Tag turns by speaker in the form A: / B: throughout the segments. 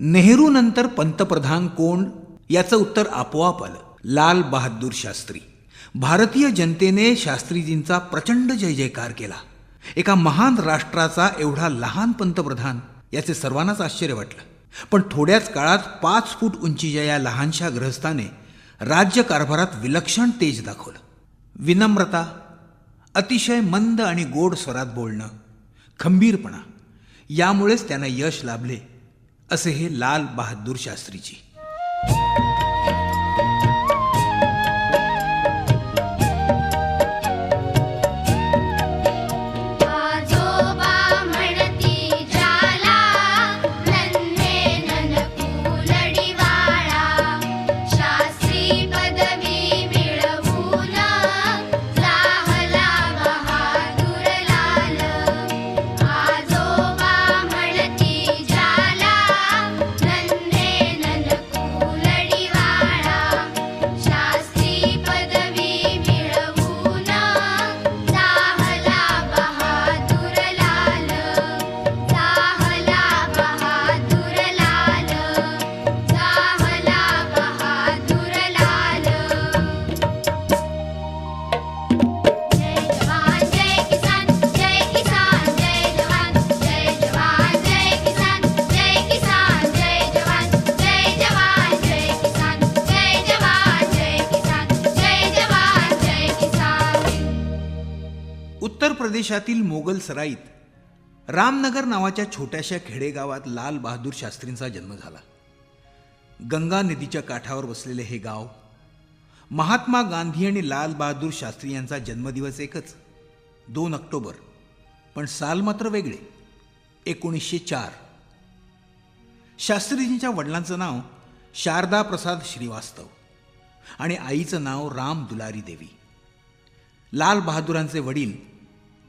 A: नेहरू नंतर पंतप्रधान कोण? याचं उत्तर आपोआप आलं. लाल बहादूर शास्त्री. भारतीय जनतेने शास्त्रीजींचा प्रचंड जय जयकार केला. एका महान राष्ट्राचा एवढा लहान पंतप्रधान याचे सर्वांनाच आश्चर्य वाटलं. पण थोड्याच काळात पाच फूट उंचीच्या या लहानशा ग्रहस्थाने राज्यकारभारात विलक्षण तेज दाखवलं. विनम्रता अतिशय मंद आणि गोड स्वरात बोलणं खंबीरपणा यामुळेच त्यांना यश लाभले. असे हे लाल बहादूर शास्त्रीजी. प्रदेशातील मोगल सराईत रामनगर नावाच्या छोट्याशा खेडेगावात लाल बहादूर शास्त्रींचा जन्म झाला. गंगा नदीच्या काठावर बसलेले हे गाव महात्मा गांधी आणि लाल बहादूर शास्त्री यांचा जन्मदिवस एकच दोन ऑक्टोबर पण साल मात्र वेगळे एकोणीसशे चार. शास्त्रीजींच्या वडिलांचं नाव शारदा प्रसाद श्रीवास्तव आणि आईचं नाव राम दुलारी देवी. लाल बहादुरांचे वडील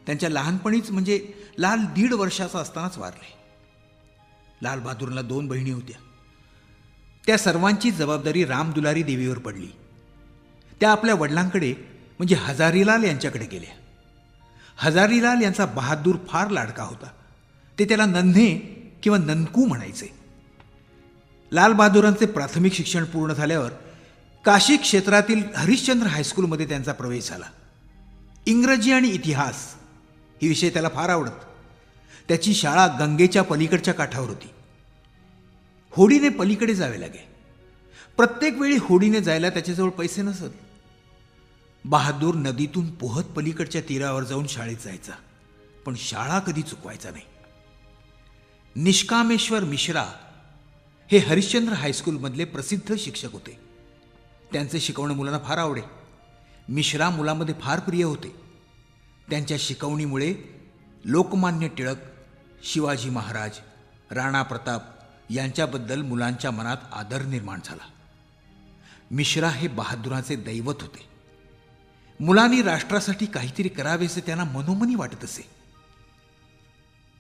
A: त्यांच्या लहानपणीच म्हणजे लाल दीड वर्षाचा असतानाच वारले. लाल बहादूरला दोन बहिणी होत्या. त्या सर्वांची जबाबदारी राम दुलारी देवीवर पडली. त्या आपल्या वडिलांकडे म्हणजे हजारीलाल यांच्याकडे गेल्या. हजारीलाल यांचा बहादूर फार लाडका होता. ते त्याला नन्हे किंवा ननकू म्हणायचे. लाल बहादुरांचे प्राथमिक शिक्षण पूर्ण झाल्यावर काशी क्षेत्रातील हरिश्चंद्र हायस्कूलमध्ये त्यांचा प्रवेश झाला. इंग्रजी आणि इतिहास ही विषय त्याला फार आवडत. त्याची शाळा गंगेच्या पलीकडच्या काठावर होती. होडीने पलीकडे जावे लागे. प्रत्येक वेळी होडीने जायला त्याच्याजवळ पैसे नसत. बहादूर नदीतून पोहत पलीकडच्या तीरावर जाऊन शाळेत जायचा पण शाळा कधी चुकवायचा नाही. निष्कामेश्वर मिश्रा हे हरिश्चंद्र हायस्कूलमधले प्रसिद्ध शिक्षक होते. त्यांचे शिकवणं मुलांना फार आवडे. मिश्रा मुलामध्ये फार प्रिय होते. त्यांच्या शिकवणीमुळे लोकमान्य टिळक शिवाजी महाराज राणा प्रताप यांच्याबद्दल मुलांच्या मनात आदर निर्माण झाला. मिश्रा हे बहादुराचे दैवत होते. मुलांनी राष्ट्रासाठी काहीतरी करावेसे त्यांना मनोमनी वाटत असे.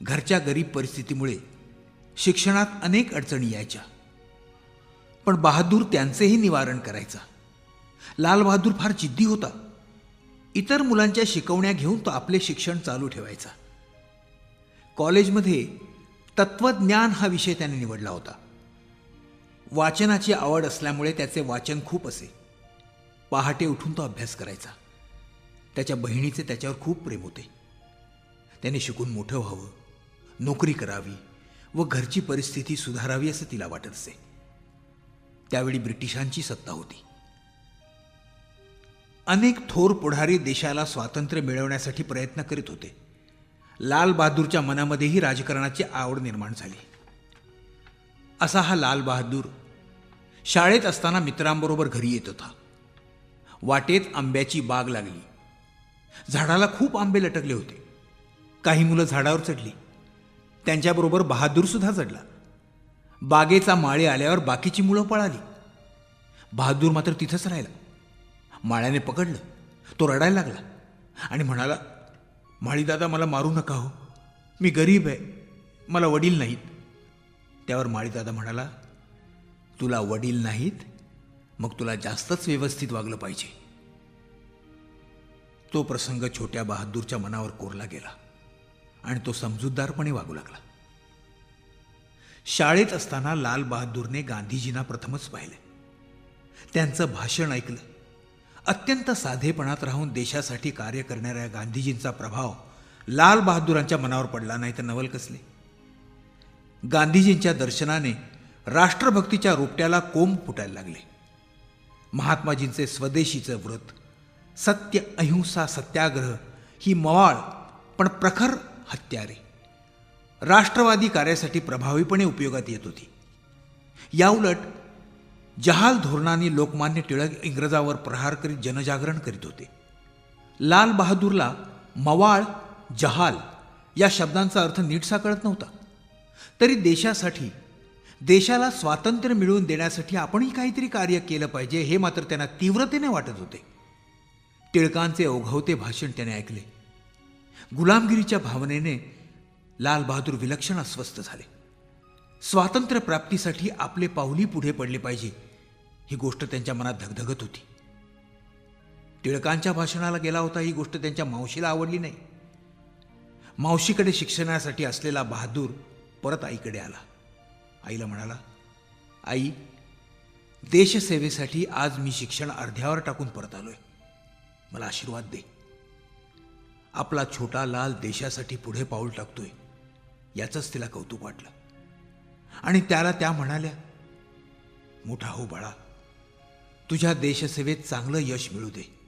A: घरच्या गरीब परिस्थितीमुळे शिक्षणात अनेक अडचणी यायच्या. पण बहादूर त्यांचेही निवारण करायचा. लाल बहादूर फार जिद्दी होता. इतर मुलांच्या शिकवण्या घेऊन तो आपले शिक्षण चालू ठेवायचा. कॉलेजमध्ये तत्वज्ञान हा विषय त्याने निवडला होता. वाचनाची आवड असल्यामुळे त्याचे वाचन खूप असे. पहाटे उठून तो अभ्यास करायचा. त्याच्या बहिणीचे त्याच्यावर खूप प्रेम होते. त्याने शिकून मोठं व्हावं नोकरी करावी व घरची परिस्थिती सुधारावी असं तिला वाटत असे. त्यावेळी ब्रिटिशांची सत्ता होती. अनेक थोर पुढारी देशाला स्वातंत्र्य मिळवण्यासाठी प्रयत्न करीत होते. लाल बहादूरच्या मनामध्येही राजकारणाची आवड निर्माण झाली. असा हा लाल बहादूर शाळेत असताना मित्रांबरोबर घरी येत होता. वाटेत आंब्याची बाग लागली. झाडाला खूप आंबे लटकले होते. काही मुलं झाडावर चढली. त्यांच्याबरोबर बहादूरसुद्धा चढला. बागेचा माळी आल्यावर बाकीची मुलं पळाली. बहादूर मात्र तिथंच राहिला. माळ्याने पकडलं. तो रडायला लागला. आणि म्हणाला माळीदादा मला मारू नका हो. मी गरीब आहे. मला वडील नाहीत. त्यावर माळीदादा म्हणाला तुला वडील नाहीत मग तुला जास्तच व्यवस्थित वागलं पाहिजे. तो प्रसंग छोट्या बहादूरच्या मनावर कोरला गेला आणि तो समजूतदारपणे वागू लागला. शाळेत असताना लाल बहादूरने गांधीजींना प्रथमच पाहिले. त्यांचं भाषण ऐकलं. अत्यंत साधेपणात राहून देशासाठी कार्य करणाऱ्या गांधीजींचा प्रभाव लाल बहादुरांच्या मनावर पडला नाही तर नवल कसले? गांधीजींच्या दर्शनाने राष्ट्रभक्तीच्या रोपट्याला कोंब फुटायला लागले. महात्माजींचे स्वदेशीचं व्रत सत्य अहिंसा सत्याग्रह ही मवाळ पण प्रखर हत्यारे. राष्ट्रवादी कार्यासाठी प्रभावीपणे उपयोगात येत होती. याउलट जहाल धोरणाने लोकमान्य टिळक इंग्रजावर प्रहार करीत जनजागरण करीत होते. लाल बहादूरला मवाळ जहाल या शब्दांचा अर्थ नीटसा कळत नव्हता. तरी देशासाठी देशाला स्वातंत्र्य मिळवून देण्यासाठी आपणही काहीतरी कार्य केलं पाहिजे हे मात्र त्यांना तीव्रतेने वाटत होते. टिळकांचे ओघवते भाषण त्याने ऐकले. गुलामगिरीच्या भावनेने लाल बहादूर विलक्षण अस्वस्थ झाले. स्वातंत्र्य प्राप्तीसाठी आपले पाऊली पुढे पडले पाहिजे. ही गोष्ट त्यांच्या मनात धगधगत होती. टिळकांच्या भाषणाला गेला होता ही गोष्ट त्यांच्या मावशीला आवडली नाही. मावशीकडे शिक्षणासाठी असलेला बहादूर परत आईकडे आला. आईला म्हणाला आई देशसेवेसाठी आज मी शिक्षण अर्ध्यावर टाकून परत आलोय. मला आशीर्वाद दे. आपला छोटा लाल देशासाठी पुढे पाऊल टाकतोय याचंच तिला कौतुक वाटलं. आणि त्याला त्या म्हणाल्या मोठा हो बाळा तुझ्या देशसेवेत चांगलं यश मिळू दे.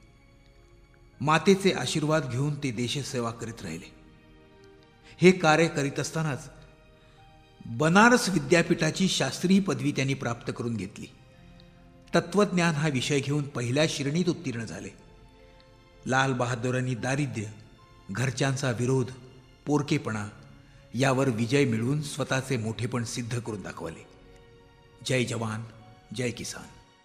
A: मातेचे आशीर्वाद घेऊन ते देशसेवा करीत राहिले. हे कार्य करीत असतानाच बनारस विद्यापीठाची शास्त्रीय पदवी त्यांनी प्राप्त करून घेतली. तत्वज्ञान हा विषय घेऊन पहिल्या श्रेणीत उत्तीर्ण झाले. लाल बहादुरांनी दारिद्र्य घरच्यांचा विरोध पोरकेपणा यावर विजय मिळवून स्वतःचे मोठेपण सिद्ध करून दाखवले. जय जवान जय किसान.